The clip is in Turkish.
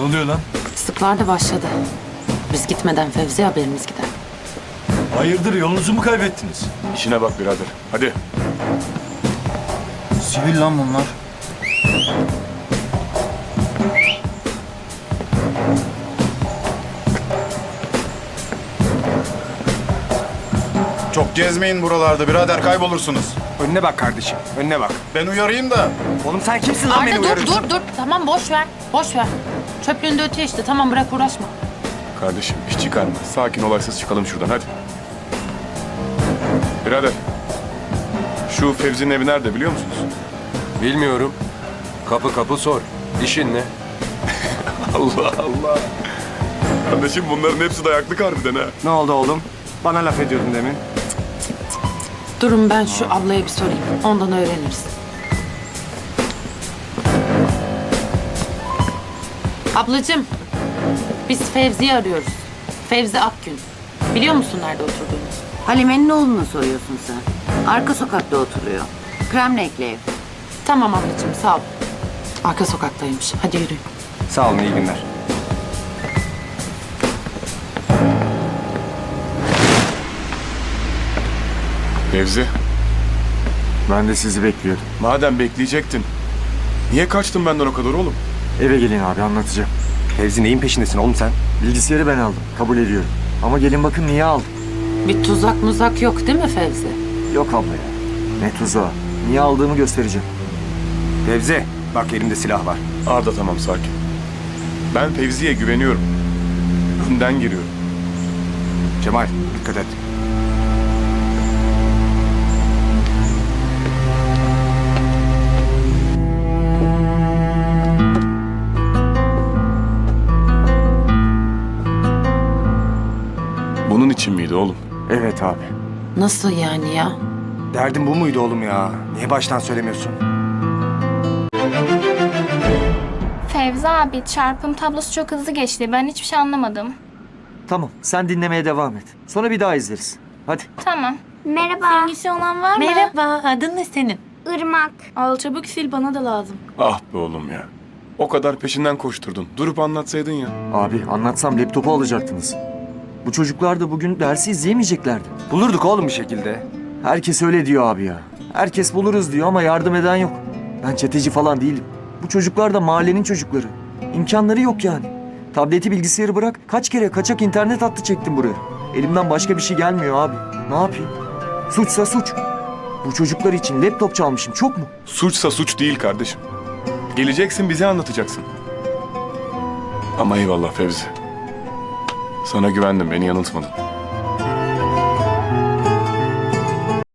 oluyor lan? Islıklar da başladı. Biz gitmeden Fevzi haberimiz gider. Hayırdır yolunuzu mu kaybettiniz? İşine bak birader. Hadi. Sivil lan bunlar. Çok gezmeyin buralarda birader kaybolursunuz. Önüne bak kardeşim, önüne bak. Ben uyarayım da. Oğlum sen kimsin lan beni Arda dur uyarıyorsun? dur dur. Tamam boş ver. Boş ver. Çöplüğünde ötüyor işte. Tamam bırak uğraşma. Kardeşim iş çıkarma. Sakin olaysız çıkalım şuradan hadi. Birader. Şu Fevzi'nin evi nerede biliyor musunuz? Bilmiyorum. Kapı kapı sor. İşin ne? Allah Allah. Kardeşim bunların hepsi dayaklık harbiden ha. Ne oldu oğlum? Bana laf ediyordun demin. Durun ben şu ablaya bir sorayım. Ondan öğreniriz. Ablacığım, biz Fevzi'yi arıyoruz. Fevzi Akgün. Biliyor musun nerede oturduğunu? Halime'nin oğlunu soruyorsun sen. Arka sokakta oturuyor. Kremlekli ev. Tamam ablacığım, sağ ol. Arka sokaktaymış. Hadi yürüyün. Sağ olun, iyi günler. Fevzi. Ben de sizi bekliyordum. Madem bekleyecektin. Niye kaçtın benden o kadar oğlum? Eve gelin abi anlatacağım. Fevzi neyin peşindesin oğlum sen? Bilgisayarı ben aldım. Kabul ediyorum. Ama gelin bakın niye aldım. Bir tuzak muzak yok değil mi Fevzi? Yok abla ya. Ne tuzağı. Niye aldığımı göstereceğim. Fevzi, bak elimde silah var. Arda tamam sakin. Ben Fevzi'ye güveniyorum. Önden giriyorum. Cemal, dikkat et. Miydi oğlum? Evet abi. Nasıl yani ya? Derdin bu muydu oğlum ya? Niye baştan söylemiyorsun? Fevzi abi çarpım tablosu çok hızlı geçti. Ben hiçbir şey anlamadım. Tamam sen dinlemeye devam et. Sonra bir daha izleriz. Hadi. Tamam. Merhaba. Sevgisi olan var mı? Merhaba, adın ne senin? Irmak. Al çabuk sil bana da lazım. Ah be oğlum ya. O kadar peşinden koşturdun. Durup anlatsaydın ya. Abi anlatsam laptopu alacaktınız. Bu çocuklar da bugün dersi izleyemeyeceklerdi. Bulurduk oğlum bir şekilde. Herkes öyle diyor abi ya. Herkes buluruz diyor ama yardım eden yok. Ben çeteci falan değilim. Bu çocuklar da mahallenin çocukları. İmkanları yok yani. Tableti bilgisayarı bırak. Kaç kere kaçak internet hattı çektim buraya. Elimden başka bir şey gelmiyor abi. Ne yapayım? Suçsa suç. Bu çocuklar için laptop çalmışım çok mu? Suçsa suç değil kardeşim. Geleceksin bize anlatacaksın. Ama eyvallah Fevzi. Sana güvendim beni yanıltmadın.